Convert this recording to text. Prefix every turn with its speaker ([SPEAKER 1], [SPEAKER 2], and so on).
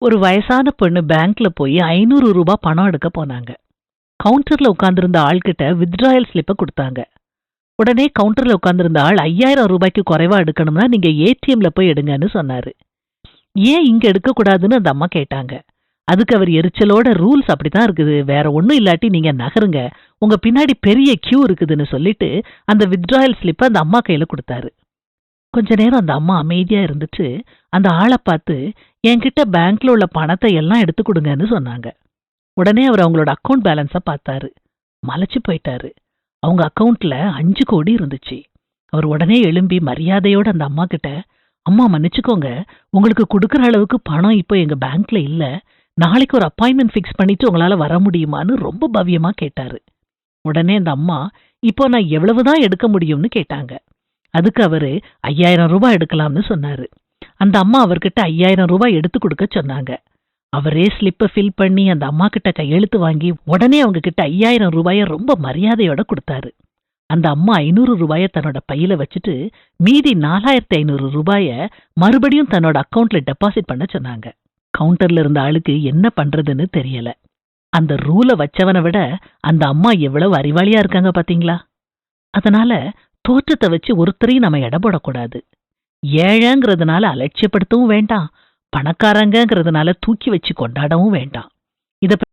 [SPEAKER 1] ஒரு வயசான பொண்ணு பேங்க்ல போய் ஐநூறு ரூபாய் பணம் எடுக்க போனாங்க. கவுண்டர்ல உட்கார்ந்திருந்த ஆள்கிட்ட வித்ட்ராயல் ஸ்லிப்பை கொடுத்தாங்க. உடனே கவுண்டர்ல உட்கார்ந்திருந்த ஆள் ஐயாயிரம் ரூபாய்க்கு குறைவா எடுக்கணும்னா நீங்க ஏடிஎம்ல போய் எடுங்கன்னு சொன்னாரு. ஏன் இங்க எடுக்க கூடாதுன்னு அந்த அம்மா கேட்டாங்க. அதுக்கு அவர் எரிச்சலோட ரூல்ஸ் அப்படித்தான் இருக்குது. வேற ஒன்றும் இல்லாட்டி நீங்க நகருங்க. உங்க பின்னாடி பெரிய கியூ இருக்குதுன்னு சொல்லிட்டு அந்த வித்ட்ராயல் ஸ்லிப்பை அந்த அம்மா கையில கொடுத்தாரு. கொஞ்ச நேரம் அந்த அம்மா அமைதியா இருந்துட்டு அந்த ஆளை பார்த்து என்கிட்ட பேங்க்ல உள்ள பணத்தை எல்லாம் எடுத்து கொடுங்கன்னு சொன்னாங்க. உடனே அவர் அவங்களோட அக்கவுண்ட் பேலன்ஸ பார்த்தாரு. மலைச்சு போயிட்டாரு. அவங்க அக்கவுண்ட்ல அஞ்சு கோடி இருந்துச்சு. அவர் உடனே எழும்பி மரியாதையோட அந்த அம்மா கிட்ட அம்மா மன்னிச்சுக்கோங்க. உங்களுக்கு கொடுக்குற அளவுக்கு பணம் இப்போ எங்க பேங்க்ல இல்ல. நாளைக்கு ஒரு அப்பாயின்மெண்ட் ஃபிக்ஸ் பண்ணிட்டு உங்களால வர முடியுமான்னு ரொம்ப பவ்யமா கேட்டாரு. உடனே அந்த அம்மா இப்போ நான் எவ்வளவுதான் எடுக்க முடியும்னு கேட்டாங்க. அதுக்கு அவரு ஐயாயிரம் ரூபாய் எடுக்கலாம்னு சொன்னாரு. அந்த அம்மா அவர்கிட்ட ஐயாயிரம் ரூபாய் எடுத்து கொடுக்க சொன்னாங்க. அவரே ஸ்லிப்பை ஃபில் பண்ணி அந்த அம்மா கிட்ட கையெழுத்து வாங்கி உடனே அவங்க கிட்ட ஐயாயிரம் ரூபாய ரொம்ப மரியாதையோட கொடுத்தாரு. அந்த அம்மா ஐநூறு ரூபாய தன்னோட பையில வச்சுட்டு மீதி நாலாயிரத்தி ஐநூறு ரூபாய மறுபடியும் தன்னோட அக்கவுண்ட்ல டெபாசிட் பண்ண சொன்னாங்க. கவுண்டர்ல இருந்த ஆளுக்கு என்ன பண்றதுன்னு தெரியல. அந்த ரூலை வச்சவனை விட அந்த அம்மா எவ்வளவு அறிவாளியா இருக்காங்க பாத்தீங்களா? அதனால தோற்றத்தை வச்சு ஒருத்தரையும் நம்ம இடப்படக்கூடாது போடக்கூடாது. ஏழைங்கிறதுனால அலட்சியப்படுத்தவும் வேண்டாம். பணக்காரங்கிறதுனால தூக்கி வச்சு கொண்டாடவும் வேண்டாம். இதை